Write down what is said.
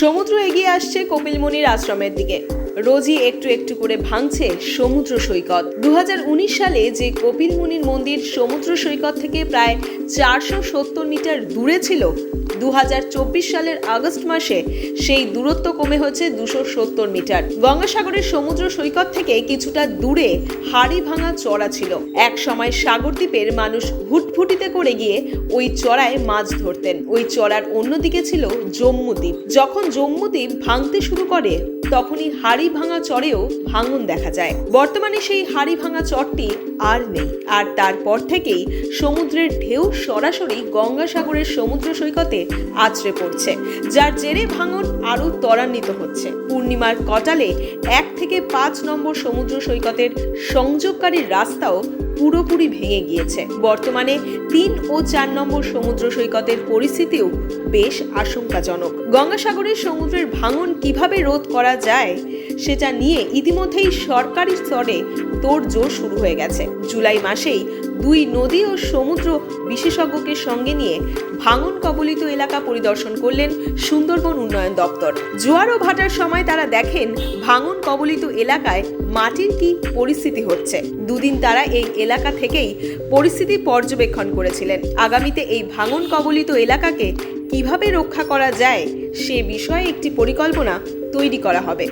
সমুদ্র এগিয়ে আসছে কপিলমুনির আশ্রমের দিকে। রোজই একটু একটু করে ভাঙছে সমুদ্র সৈকত। দু হাজার উনিশ সালে যে কপিলমুনির মন্দির সমুদ্র সৈকত থেকে প্রায় চারশো সত্তর মিটার দূরে ছিল দু হাজার চব্বিশ সালের আগস্ট মাসে সেই দূরত্ব কমে হয়েছে দুশো সত্তর মিটার। গঙ্গাসাগরের সমুদ্র সৈকত থেকে কিছুটা দূরে হাড়ি ভাঙা চড়া ছিল। এক সময় সাগরদ্বীপের মানুষ হুটফুটিতে করে গিয়ে ওই চড়ায় মাছ ধরতেন। ওই চড়ার অন্যদিকে ছিল জম্মুদ্বীপ যখন জম্মুদ্বীপ ভাঙতে শুরু করে তখনই হাড়ি ভাঙা চরেও ভাঙন দেখা যায়। বর্তমানে সেই হাড়ি ভাঙা চরটি আর নেই। আর তারপর থেকেই সমুদ্রের ঢেউ সরাসরি গঙ্গাসাগরের সমুদ্র সৈকতে আছড়ে পড়ছে, যার জেরে ভাঙন আরও ত্বরান্বিত হচ্ছে। পূর্ণিমার কটালে এক থেকে পাঁচ নম্বর সমুদ্র সৈকতের সংযোগকারী রাস্তাও পুরোপুরি ভেঙে গিয়েছে। বর্তমানে তিন ও চার নম্বর সমুদ্র সৈকতের পরিস্থিতিও বেশ আশঙ্কাজনক। গঙ্গাসাগরের সমুদ্রের ভাঙন কীভাবে রোধ করা যায়, সেটা নিয়ে ইতিমধ্যেই সরকারি স্তরে তোড়জোড় শুরু হয়ে গেছে। জুলাই মাসেই দুই নদী ও সমুদ্র বিশেষজ্ঞকে সঙ্গে নিয়ে ভাঙন কবলিত এলাকা পরিদর্শন করলেন সুন্দরবন উন্নয়ন দপ্তর। জোয়ার ও ভাটার সময় তারা দেখেন, ভাঙন কবলিত এলাকায় মাটির কি পরিস্থিতি হচ্ছে? দুদিন তারা এই এলাকা থেকেই পরিস্থিতি পর্যবেক্ষণ করেছিলেন। আগামীতে এই ভাঙন কবলিত এলাকাকে কীভাবে রক্ষা করা যায় সে বিষয়ে একটি পরিকল্পনা তৈরি করা হবে।